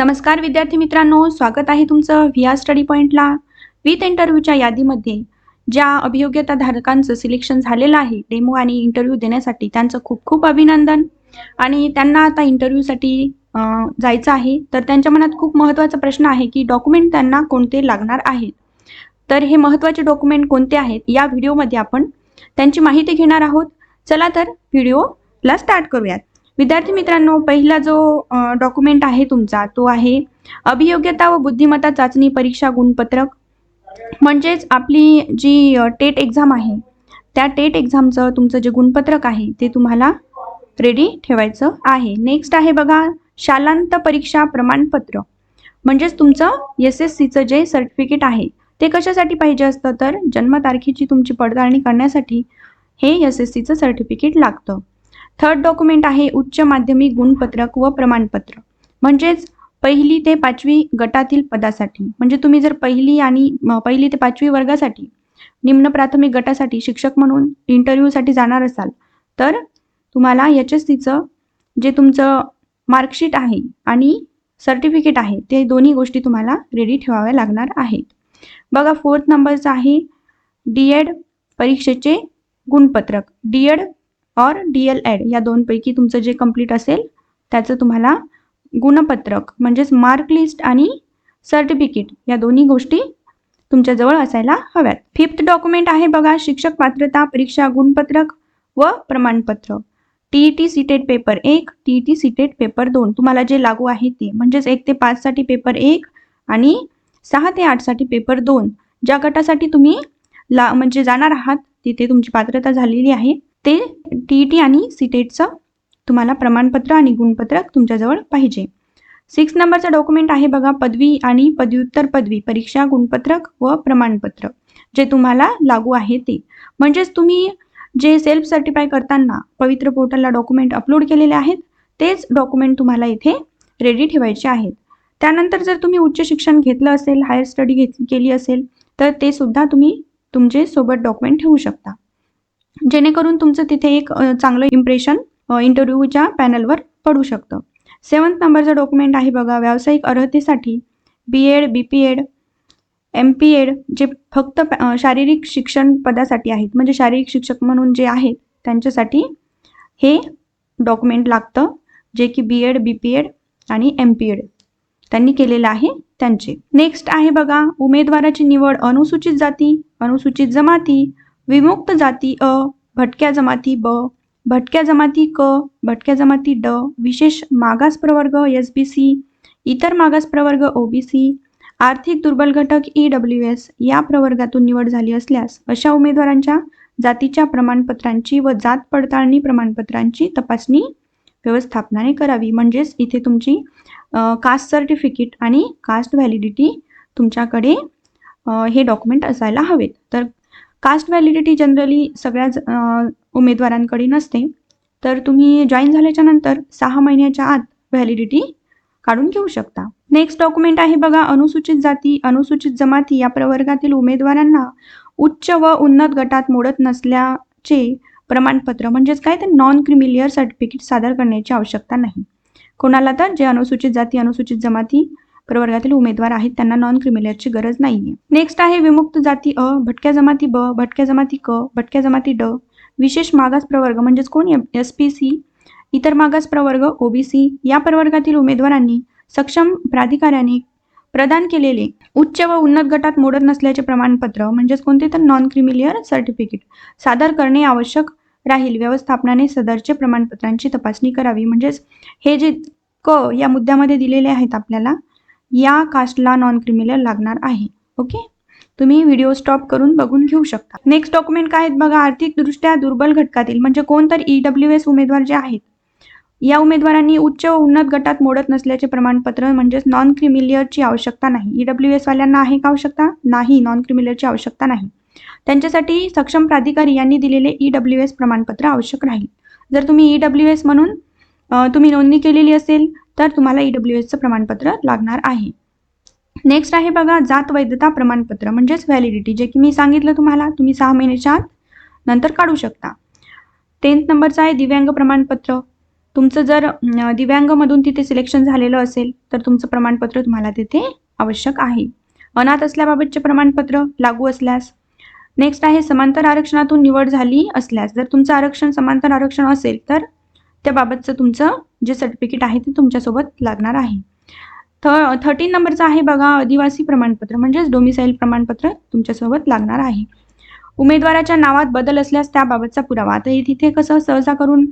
नमस्कार विद्यार्थी मित्रांनो. स्वागत आहे तुमचं व्ही आर स्टडी पॉईंटला विथ इंटरव्ह्यूच्या यादीमध्ये ज्या अभियोग्यता धारकांचं सिलेक्शन झालेलं आहे डेमो आणि इंटरव्ह्यू देण्यासाठी त्यांचं खूप खूप अभिनंदन. आणि त्यांना आता इंटरव्ह्यूसाठी जायचं आहे. तर त्यांच्या मनात खूप महत्त्वाचा प्रश्न आहे की डॉक्युमेंट त्यांना कोणते लागणार आहेत तर हे महत्त्वाचे डॉक्युमेंट कोणते आहेत? या व्हिडिओमध्ये आपण त्यांची माहिती घेणार आहोत. चला तर व्हिडिओला स्टार्ट करूयात. विद्यार्थी मित्रांनो पहिला जो डॉक्युमेंट आहे तुमचा तो आहे अभियोग्यता व बुद्धिमत्ता चाचणी परीक्षा गुणपत्रक. म्हणजेच आपली जी टेट एक्झाम आहे त्या टेट एक्झामचं तुमचं जे गुणपत्रक आहे ते तुम्हाला रेडी ठेवायचं आहे. नेक्स्ट आहे बघा शालांत परीक्षा प्रमाणपत्र. म्हणजेच तुमचं एस एस सीचं जे सर्टिफिकेट आहे ते कशासाठी पाहिजे असतं? तर जन्मतारखेची तुमची पडताळणी करण्यासाठी हे एस एस सीचं सर्टिफिकेट लागतं. थर्ड डॉक्युमेंट आहे उच्च माध्यमिक गुणपत्रक व प्रमाणपत्र. म्हणजेच पहिली ते पाचवी गटातील पदासाठी. म्हणजे तुम्ही जर पहिली आणि म, पहिली ते पाचवी वर्गासाठी निम्न प्राथमिक गटासाठी शिक्षक म्हणून इंटरव्ह्यूसाठी जाणार असाल तर तुम्हाला एच एस सीचं जे तुमचं मार्कशीट आहे आणि सर्टिफिकेट आहे ते दोन्ही गोष्टी तुम्हाला रेडी ठेवाव्या लागणार आहेत. बघा फोर्थ नंबरचं आहे डी एड परीक्षेचे गुणपत्रक. डी एड और डी एल एड या दोनपैकी तुमचं जे कंप्लीट असेल त्याचं तुम्हाला गुणपत्रक म्हणजेच मार्क लिस्ट आणि सर्टिफिकेट या दोन्ही गोष्टी तुमच्याजवळ असायला हव्यात. फिफ्थ डॉक्युमेंट आहे बघा शिक्षक पात्रता परीक्षा गुणपत्रक व प्रमाणपत्र. T E T CTET paper एक T E T CTET paper दोन. तुम्हाला जे लागू आहे ते म्हणजेच एक ते पाचसाठी पेपर एक आणि सहा ते आठसाठी पेपर दोन. ज्या गटासाठी तुम्ही ला म्हणजे जाणार आहात तिथे तुमची पात्रता झालेली आहे. ते टी ई टी आणि सीटेटचं तुम्हाला प्रमाणपत्र आणि गुणपत्रक तुमच्याजवळ पाहिजे. सिक्स नंबरचा डॉक्युमेंट आहे बघा पदवी आणि पदव्युत्तर पदवी परीक्षा गुणपत्रक व प्रमाणपत्र. जे तुम्हाला लागू आहे ते. म्हणजेच तुम्ही जे सेल्फ सर्टिफाय करताना पवित्र पोर्टलला डॉक्युमेंट अपलोड केलेले आहेत तेच डॉक्युमेंट तुम्हाला इथे रेडी ठेवायचे आहेत. त्यानंतर जर तुम्ही उच्च शिक्षण घेतलं असेल हायर स्टडी घेत केली असेल तर ते सुद्धा तुम्ही तुमचे सोबत डॉक्युमेंट ठेवू शकता. जेणेकरून तुमचं तिथे एक चांगलं इम्प्रेशन इंटरव्ह्यूच्या पॅनलवर पडू शकतं. सेवन्थ नंबरचं डॉक्युमेंट आहे बघा व्यावसायिक अर्हतेसाठी B Ed B P Ed M P Ed जे फक्त शारीरिक शिक्षण पदासाठी आहेत. म्हणजे शारीरिक शिक्षक म्हणून जे आहेत त्यांच्यासाठी हे डॉक्युमेंट लागतं जे की B Ed B P Ed आणि एम पी एड त्यांनी केलेलं आहे त्यांचे. नेक्स्ट आहे बघा उमेदवाराची निवड अनुसूचित जाती अनुसूचित जमाती विमुक्त जाती अ भटक्या जमाती ब भटक्या जमाती क भटक्या जमाती ड विशेष मागास प्रवर्ग एस बी सी इतर मागास प्रवर्ग ओ बी सी आर्थिक दुर्बल घटक ई डब्ल्यू एस या प्रवर्गातून निवड झाली असल्यास अशा उमेदवारांच्या जातीच्या प्रमाणपत्रांची व जात पडताळणी प्रमाणपत्रांची तपासणी व्यवस्थापनाने करावी. म्हणजेच इथे तुमची कास्ट सर्टिफिकेट आणि कास्ट व्हॅलिडिटी तुमच्याकडे हे डॉक्युमेंट असायला हवेत. तर कास्ट व्हॅलिडिटी जनरली सगळ्याच उमेदवारांकडे नसते. तर तुम्ही जॉईन झाल्याच्यानंतर सहा महिन्याच्या आत व्हॅलिडिटी काढून घेऊ शकता. नेक्स्ट डॉक्युमेंट आहे बघा अनुसूचित जाती अनुसूचित जमाती. या प्रवर्गातील उमेदवारांना उच्च व उन्नत गटात मोडत नसल्याचे प्रमाणपत्र म्हणजेच काय? ते नॉन क्रिमिलियर सर्टिफिकेट सादर करण्याची आवश्यकता नाही. कोणाला तर जे अनुसूचित जाती अनुसूचित जमाती प्रवर्गातील उमेदवार आहेत त्यांना नॉन क्रिमिलियरची गरज नाहीये. नेक्स्ट आहे विमुक्त जाती अ भटक्या जमाती ब भटक्या जमाती क भटक्या जमाती ड. विशेष मागास प्रवर्ग म्हणजेच कोण? एस पी सी इतर मागास प्रवर्ग ओबीसी या प्रवर्गातील उमेदवारांनी सक्षम प्राधिकाऱ्याने प्रदान केलेले उच्च व उन्नत गटात मोडत नसल्याचे प्रमाणपत्र म्हणजेच कोणते तर नॉन क्रिमिलियर सर्टिफिकेट सादर करणे आवश्यक राहील. व्यवस्थापनाने सदरचे प्रमाणपत्रांची तपासणी करावी. म्हणजेच हे जे क या मुद्द्यामध्ये दिलेले आहेत आपल्याला या कास्टला नॉन क्रिमिलर लागणार आहे. ओके? तुम्ही व्हिडिओ स्टॉप करून बघून घेऊ शकता. नेक्स्ट डॉक्युमेंट काय आहेत बघा? आर्थिकदृष्ट्या दुर्बल घटकातील म्हणजे कोण तर ई डब्ल्यू एस उमेदवार जे आहेत या उमेदवारांनी उच्च व उन्नत गटात मोडत नसल्याचे प्रमाणपत्र म्हणजेच नॉन क्रिमिलियरची आवश्यकता नाही. ई डब्ल्यू वाल्यांना आहे का आवश्यकता? नाही नॉन क्रिमिलियरची आवश्यकता नाही. त्यांच्यासाठी सक्षम प्राधिकारी यांनी दिलेले ई डब्ल्यू एस प्रमाणपत्र आवश्यक राहील. जर तुम्ही ई डब्ल्यू एस म्हणून तुम्ही नोंदणी केलेली असेल तर तुम्हाला ई डब्ल्यू एसचं प्रमाणपत्र लागणार आहे. नेक्स्ट आहे बघा जात वैधता प्रमाणपत्र म्हणजेच व्हॅलिडिटी जे की मी सांगितलं तुम्हाला तुम्ही सहा महिन्याच्या आत नंतर काढू शकता. टेन्थ नंबरचं आहे दिव्यांग प्रमाणपत्र. तुमचं जर दिव्यांगमधून तिथे सिलेक्शन झालेलं असेल तर तुमचं प्रमाणपत्र तुम्हाला तिथे आवश्यक आहे. अनाथ असल्याबाबतचे प्रमाणपत्र लागू असल्यास. नेक्स्ट आहे समांतर आरक्षणातून निवड झाली असल्यास. जर तुमचं आरक्षण समांतर आरक्षण असेल तर त्याबाबतचं तुमचं जे सर्टिफिकेट आहे ते तुमच्यासोबत लागणार आहे. थ थर्टीन नंबरचं आहे बघा आदिवासी प्रमाणपत्र म्हणजेच डोमिसाईल प्रमाणपत्र तुमच्यासोबत लागणार आहे. उमेदवाराच्या नावात बदल असल्यास त्याबाबतचा पुरावा. आता हे तिथे कसं सहसा करून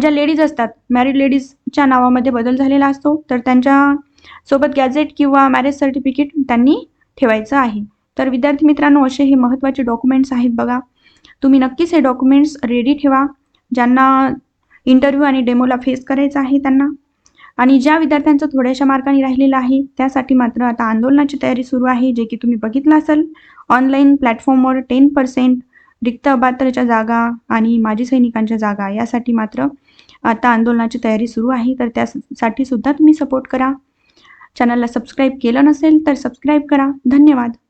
ज्या लेडीज असतात मॅरिड लेडीजच्या नावामध्ये बदल झालेला असतो तर त्यांच्यासोबत गॅझेट किंवा मॅरेज सर्टिफिकेट त्यांनी ठेवायचं आहे. तर विद्यार्थी मित्रांनो असे हे महत्त्वाचे डॉक्युमेंट्स आहेत बघा. तुम्ही नक्कीच हे डॉक्युमेंट्स रेडी ठेवा. ज्यांना इंटरव्ह्यू आणि डेमोला फेस करायचं आहे त्यांना. आणि ज्या विद्यार्थ्यांचं थोड्याशा मार्कांनी राहिलेलं आहे त्यासाठी मात्र आता आंदोलनाची तयारी सुरू आहे जे की तुम्ही बघितलं असेल. ऑनलाईन प्लॅटफॉर्मवर टेन पर्सेंट रिक्त अबात्तरच्या जागा आणि माजी सैनिकांच्या जागा यासाठी मात्र आता आंदोलनाची तयारी सुरू आहे. तर त्यासाठी सुद्धा तुम्ही सपोर्ट करा. चॅनलला सबस्क्राईब केलं नसेल तर सबस्क्राईब करा. धन्यवाद.